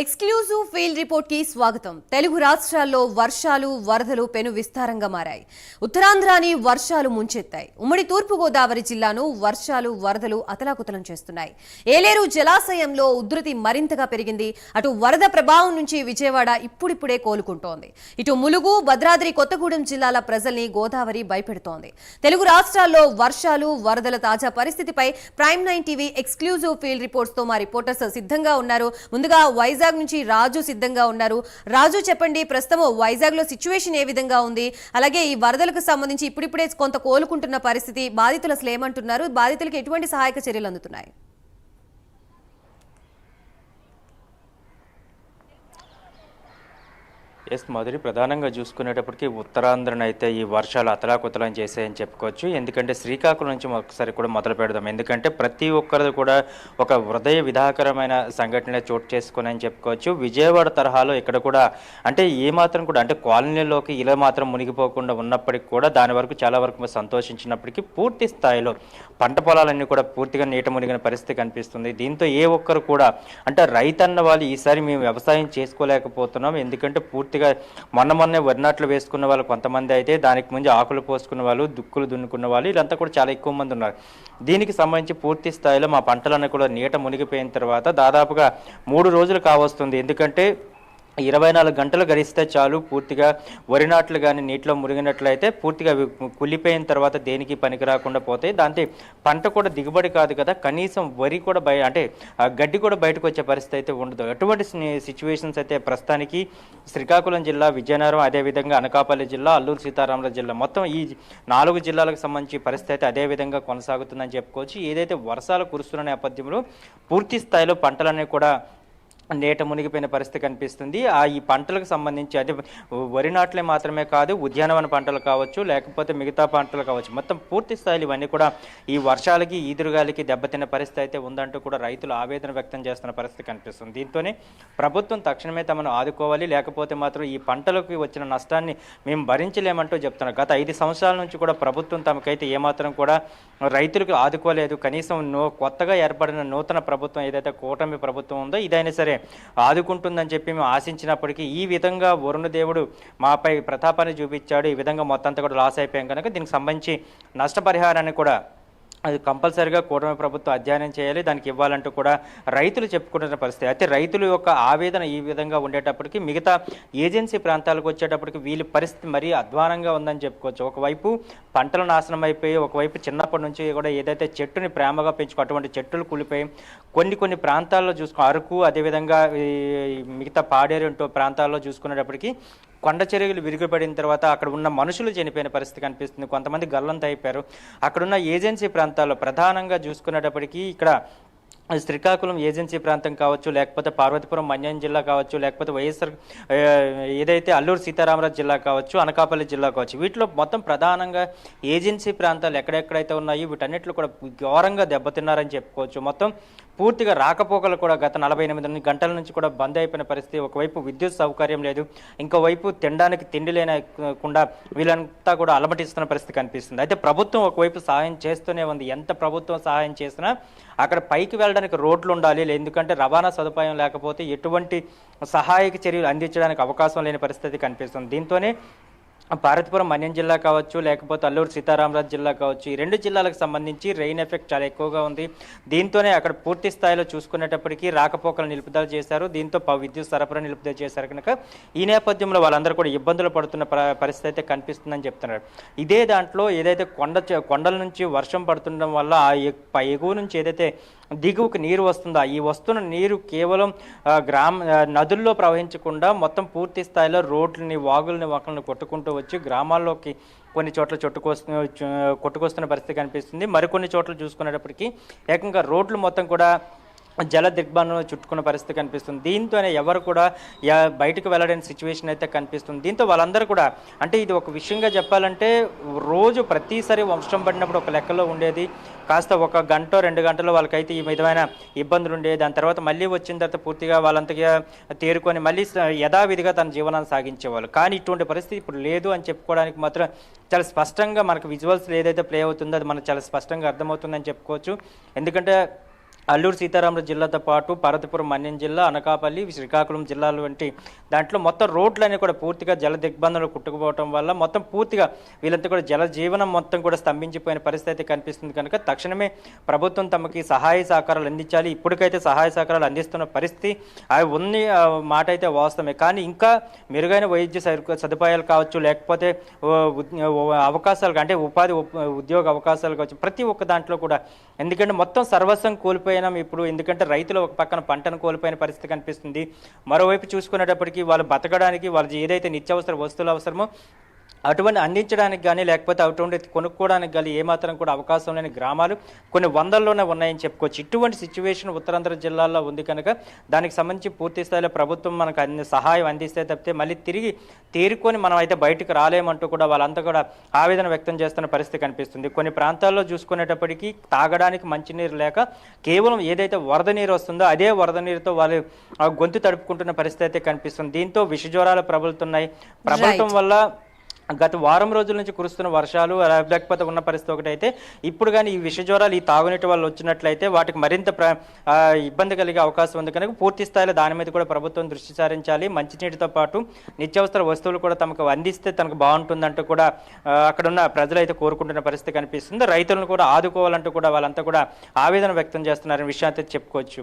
Exclusive field రిపోర్ట్కి స్వాగతం. తెలుగు రాష్ట్రాల్లో వర్షాలు వరదలు పెను విస్తారంగా మారాయి. ఉత్తరాంధ్రాని వర్షాలు ముంచెత్తాయి. ఉమ్మడి తూర్పు గోదావరి జిల్లాను వర్షాలు వరదలు అతలాకుతలం చేస్తున్నాయి. ఏలేరు జలాశయంలో ఉధృతి మరింతగా పెరిగింది. అటు వరద ప్రభావం నుంచి విజయవాడ ఇప్పుడిప్పుడే కోలుకుంటోంది. ఇటు ములుగు భద్రాద్రి కొత్తగూడెం జిల్లాల ప్రజల్ని గోదావరి భయపెడుతోంది. తెలుగు రాష్ట్రాల్లో వర్షాలు వరదల తాజా పరిస్థితిపై prime nine TV exclusive field రిపోర్ట్స్తో మా రిపోర్టర్స్ సిద్ధంగా ఉన్నారు. ముందుగా వైజాగ్ వైజాగ్ నుంచి రాజు సిద్ధంగా ఉన్నారు. రాజు చెప్పండి ప్రస్తుతం వైజాగ్లో సిచ్యువేషన్ ఏ విధంగా ఉంది? అలాగే ఈ వరదలకు సంబంధించి ఇప్పుడిప్పుడే కొంత కోలుకుంటున్న పరిస్థితి బాధితులు అసలు ఏమంటున్నారు? బాధితులకు ఎటువంటి సహాయక చర్యలు అందుతున్నాయి? ఎస్ మొదటి ప్రధానంగా చూసుకునేటప్పటికి ఉత్తరాంధ్రను అయితే ఈ వర్షాలు అతలాకుతలం చేసాయని చెప్పుకోవచ్చు. ఎందుకంటే శ్రీకాకుళం నుంచి ఒకసారి కూడా మొదలు పెడదాం. ఎందుకంటే ప్రతి ఒక్కరిది కూడా ఒక హృదయ విధాకరమైన సంఘటన చోటు చేసుకుని చెప్పుకోవచ్చు. విజయవాడ తరహాలో ఇక్కడ కూడా అంటే ఏమాత్రం కూడా అంటే కాలనీలోకి ఇలా మాత్రం మునిగిపోకుండా ఉన్నప్పటికీ కూడా దాని వరకు చాలా వరకు సంతోషించినప్పటికీ పూర్తి స్థాయిలో పంట పొలాలన్నీ కూడా పూర్తిగా నీట మునిగిన పరిస్థితి కనిపిస్తుంది. దీంతో ఏ ఒక్కరు కూడా అంటే రైతన్న వాళ్ళు ఈసారి మేము వ్యవసాయం చేసుకోలేకపోతున్నాం. ఎందుకంటే పూర్తిగా మొన్న మొన్నే వరి నాట్లు వేసుకున్న వాళ్ళు కొంతమంది అయితే దానికి ముందు ఆకులు పోసుకున్న వాళ్ళు దుక్కులు దున్నుకున్న వాళ్ళు వీళ్ళంతా కూడా చాలా ఎక్కువ మంది ఉన్నారు. దీనికి సంబంధించి పూర్తి స్థాయిలో మా పంటలన్నీ కూడా నీట మునిగిపోయిన తర్వాత దాదాపుగా మూడు రోజులు కావస్తుంది. ఎందుకంటే ఇరవై నాలుగు గంటలు గడిస్తే చాలు పూర్తిగా వరి నాట్లు కానీ నీటిలో మురిగినట్లయితే పూర్తిగా అవి కుళ్ళిపోయిన తర్వాత దేనికి పనికి రాకుండా పోతాయి. దాంతో పంట కూడా దిగుబడి కాదు కదా కనీసం వరి కూడా బయ అంటే గడ్డి కూడా బయటకు వచ్చే పరిస్థితి అయితే ఉండదు. అటువంటి సిచ్యువేషన్స్ అయితే ప్రస్తుతానికి శ్రీకాకుళం జిల్లా విజయనగరం అదేవిధంగా అనకాపల్లి జిల్లా అల్లూరు సీతారామరాజు జిల్లా మొత్తం ఈ నాలుగు జిల్లాలకు సంబంధించి పరిస్థితి అయితే అదే విధంగా కొనసాగుతుందని చెప్పుకోవచ్చు. ఏదైతే వర్షాలు కురుస్తున్న నేపథ్యంలో పూర్తి స్థాయిలో పంటలన్నీ కూడా నేట మునిగిపోయిన పరిస్థితి కనిపిస్తుంది. ఆ ఈ పంటలకు సంబంధించి అదే వరి నాట్లే మాత్రమే కాదు ఉద్యానవన పంటలు కావచ్చు లేకపోతే మిగతా పంటలు కావచ్చు. మొత్తం పూర్తి స్థాయిలో ఇవన్నీ కూడా ఈ వర్షాలకి ఈదురుగాలికి దెబ్బతిన్న పరిస్థితి అయితే ఉందంటూ కూడా రైతులు ఆవేదన వ్యక్తం చేస్తున్న పరిస్థితి కనిపిస్తుంది. దీంతోనే ప్రభుత్వం తక్షణమే తమను ఆదుకోవాలి లేకపోతే మాత్రం ఈ పంటలకు వచ్చిన నష్టాన్ని మేము భరించలేమంటూ చెప్తున్నారు. గత ఐదు సంవత్సరాల నుంచి కూడా ప్రభుత్వం తమకైతే ఏమాత్రం కూడా రైతులకు ఆదుకోలేదు. కనీసం నో కొత్తగా ఏర్పడిన నూతన ప్రభుత్వం ఏదైతే కూటమి ప్రభుత్వం ఉందో ఇదైనా సరే ఆదుకుంటుందని చెప్పి మేము ఆశించినప్పటికీ ఈ విధంగా వరుణదేవుడు మాపై ప్రతాపాన్ని చూపించాడు. ఈ విధంగా మొత్తం అంతా కూడా లాస్ అయిపోయాం కనుక దీనికి సంబంధించి నష్టపరిహారాన్ని కూడా అది కంపల్సరిగా కూటమి ప్రభుత్వం అధ్యయనం చేయాలి దానికి ఇవ్వాలంటూ కూడా రైతులు చెప్పుకుంటున్న పరిస్థితి. అయితే రైతుల యొక్క ఆవేదన ఈ విధంగా ఉండేటప్పటికి మిగతా ఏజెన్సీ ప్రాంతాలకు వచ్చేటప్పటికి వీళ్ళ పరిస్థితి మరీ అధ్వానంగా ఉందని చెప్పుకోవచ్చు. ఒకవైపు పంటలు నాశనం అయిపోయి ఒకవైపు చిన్నప్పటి నుంచి కూడా ఏదైతే చెట్టుని ప్రేమగా పెంచుకో అటువంటి చెట్టులు కూలిపోయి కొన్ని కొన్ని ప్రాంతాల్లో చూసుకో అరకు అదేవిధంగా మిగతా పాడేరు ప్రాంతాల్లో చూసుకునేటప్పటికి కొండ చర్యలు విరిగిపడిన తర్వాత అక్కడ ఉన్న మనుషులు చనిపోయిన పరిస్థితి కనిపిస్తుంది. కొంతమంది గల్లంత అయిపోయారు. అక్కడున్న ఏజెన్సీ ప్రాంతాల్లో ప్రధానంగా చూసుకునేటప్పటికీ ఇక్కడ శ్రీకాకుళం ఏజెన్సీ ప్రాంతం కావచ్చు లేకపోతే పార్వతీపురం మన్యం జిల్లా కావచ్చు లేకపోతే వైఎస్ఆర్ ఏదైతే అల్లూరు సీతారామరాజు జిల్లా కావచ్చు అనకాపల్లి జిల్లా కావచ్చు వీటిలో మొత్తం ప్రధానంగా ఏజెన్సీ ప్రాంతాలు ఎక్కడెక్కడైతే ఉన్నాయో వీటన్నిటిలో కూడా ఘోరంగా దెబ్బతిన్నారని చెప్పుకోవచ్చు. మొత్తం పూర్తిగా రాకపోకలు కూడా గత నలభై ఎనిమిది గంటల నుంచి కూడా బంద్ అయిపోయిన పరిస్థితి. ఒకవైపు విద్యుత్ సౌకర్యం లేదు. ఇంకోవైపు తినడానికి తిండి లేనకుండా వీళ్ళంతా కూడా అలమటిస్తున్న పరిస్థితి కనిపిస్తుంది. అయితే ప్రభుత్వం ఒకవైపు సహాయం చేస్తూనే ఉంది. ఎంత ప్రభుత్వం సహాయం చేసినా అక్కడ పైకి వెళ్ళడానికి రోడ్లు ఉండాలి. ఎందుకంటే రవాణా సదుపాయం లేకపోతే ఎటువంటి సహాయక చర్యలు అందించడానికి అవకాశం లేని పరిస్థితి కనిపిస్తుంది. దీంతోనే భారతపురం మన్యం జిల్లా కావచ్చు లేకపోతే అల్లూరు సీతారామరాజు జిల్లా కావచ్చు ఈ రెండు జిల్లాలకు సంబంధించి రెయిన్ ఎఫెక్ట్ చాలా ఎక్కువగా ఉంది. దీంతోనే అక్కడ పూర్తి స్థాయిలో చూసుకునేటప్పటికీ రాకపోకలు నిలుపుదల చేశారు. దీంతో విద్యుత్ సరఫరా నిలుపుదల చేశారు కనుక ఈ నేపథ్యంలో వాళ్ళందరూ కూడా ఇబ్బందులు పడుతున్న పరిస్థితి అయితే కనిపిస్తుందని చెప్తున్నారు. ఇదే దాంట్లో ఏదైతే కొండ కొండల నుంచి వర్షం పడుతుండడం వల్ల ఆ ఎగువ నుంచి ఏదైతే దిగువకు నీరు వస్తుందా? ఈ వస్తున్న నీరు కేవలం గ్రామ నదుల్లో ప్రవహించకుండా మొత్తం పూర్తి స్థాయిలో రోడ్లని వాగుల్ని వాకల్ని కొట్టుకుంటూ వచ్చి గ్రామాల్లోకి కొన్ని చోట్ల చుట్టుకొస్తు కొట్టుకొస్తున్న పరిస్థితి కనిపిస్తుంది. మరికొన్ని చోట్ల చూసుకునేటప్పటికీ ఏకంగా రోడ్లు మొత్తం కూడా జల దిగ్బంధం చుట్టుకున్న పరిస్థితి కనిపిస్తుంది. దీంతోనే ఎవరు కూడా బయటకు వెళ్ళడానికి సిచ్యువేషన్ అయితే కనిపిస్తుంది. దీంతో వాళ్ళందరూ కూడా అంటే ఇది ఒక విషయంగా చెప్పాలంటే రోజు ప్రతిసారి వంశం పడినప్పుడు ఒక లెక్కలో ఉండేది. కాస్త ఒక గంట రెండు గంటలు వాళ్ళకైతే ఈ విధమైన ఇబ్బందులు ఉండేది దాని తర్వాత మళ్ళీ వచ్చిన తర్వాత పూర్తిగా వాళ్ళంతగా తేరుకొని మళ్ళీ యథావిధిగా తన జీవనాన్ని సాగించేవాళ్ళు. కానీ ఇటువంటి పరిస్థితి ఇప్పుడు లేదు అని చెప్పుకోవడానికి మాత్రం చాలా స్పష్టంగా మనకు విజువల్స్ ఏదైతే ప్లే అవుతుందో అది మనకు చాలా స్పష్టంగా అర్థమవుతుందని చెప్పుకోవచ్చు. ఎందుకంటే అల్లూరు సీతారామరాజు జిల్లాతో పాటు పార్వతీపురం మన్యం జిల్లా అనకాపల్లి శ్రీకాకుళం జిల్లాలు వంటి దాంట్లో మొత్తం రోడ్లన్నీ కూడా పూర్తిగా జల దిగ్బంధనలు కుట్టుకుపోవడం వల్ల మొత్తం పూర్తిగా వీళ్ళంతా కూడా జల జీవనం మొత్తం కూడా స్తంభించిపోయిన పరిస్థితి కనిపిస్తుంది. కనుక తక్షణమే ప్రభుత్వం తమకి సహాయ సహకారాలు అందించాలి. ఇప్పటికైతే సహాయ సహకారాలు అందిస్తున్న పరిస్థితి అవి ఉంది మాట అయితే వాస్తవమే. కానీ ఇంకా మెరుగైన వైద్య సదుపాయాలు కావచ్చు లేకపోతే అవకాశాలు అంటే ఉపాధి ఉద్యోగ అవకాశాలు కావచ్చు ప్రతి ఒక్క దాంట్లో కూడా. ఎందుకంటే మొత్తం సర్వస్వం కోల్పోయి కోల్పోయినాం ఇప్పుడు. ఎందుకంటే రైతులు ఒక పక్కన పంటను కోల్పోయిన పరిస్థితి కనిపిస్తుంది. మరోవైపు చూసుకునేటప్పటికీ వాళ్ళు బతకడానికి వాళ్ళకి ఏదైతే నిత్యావసర వస్తువులు అవసరమో అటువంటి అందించడానికి కానీ లేకపోతే అటువంటి కొనుక్కోవడానికి కానీ ఏమాత్రం కూడా అవకాశం లేని గ్రామాలు కొన్ని వందల్లోనే ఉన్నాయని చెప్పుకోవచ్చు. ఇటువంటి సిచ్యువేషన్ ఉత్తరాంధ్ర జిల్లాల్లో ఉంది కనుక దానికి సంబంధించి పూర్తి స్థాయిలో ప్రభుత్వం మనకు అన్ని సహాయం అందిస్తే తప్పితే మళ్ళీ తిరిగి తేరుకొని మనం అయితే బయటకు రాలేమంటూ కూడా వాళ్ళంతా కూడా ఆవేదన వ్యక్తం చేస్తున్న పరిస్థితి కనిపిస్తుంది. కొన్ని ప్రాంతాల్లో చూసుకునేటప్పటికీ తాగడానికి మంచినీరు లేక కేవలం ఏదైతే వరద నీరు వస్తుందో అదే వరద నీరుతో వాళ్ళు ఆ గొంతు తడుపుకుంటున్న పరిస్థితి అయితే కనిపిస్తుంది. దీంతో విష జ్వరాలు ప్రబలుతున్నాయి ప్రభుత్వం వల్ల గత వారం రోజుల నుంచి కురుస్తున్న వర్షాలు అలా లేకపోతే ఉన్న పరిస్థితి ఒకటి అయితే ఇప్పుడు కానీ ఈ విష జ్వరాలు ఈ తాగునీటి వల్ల వచ్చినట్లయితే వాటికి మరింత ఇబ్బంది కలిగే అవకాశం ఉంది. కనుక పూర్తి స్థాయిలో దాని మీద కూడా ప్రభుత్వం దృష్టి సారించాలి. మంచినీటితో పాటు నిత్యావసర వస్తువులు కూడా తమకు అందిస్తే తనకు బాగుంటుందంటూ కూడా అక్కడున్న ప్రజలు అయితే కోరుకుంటున్న పరిస్థితి కనిపిస్తుంది. రైతులను కూడా ఆదుకోవాలంటూ కూడా వాళ్ళంతా కూడా ఆవేదన వ్యక్తం చేస్తున్నారని విషయాన్ని అయితే చెప్పుకోవచ్చు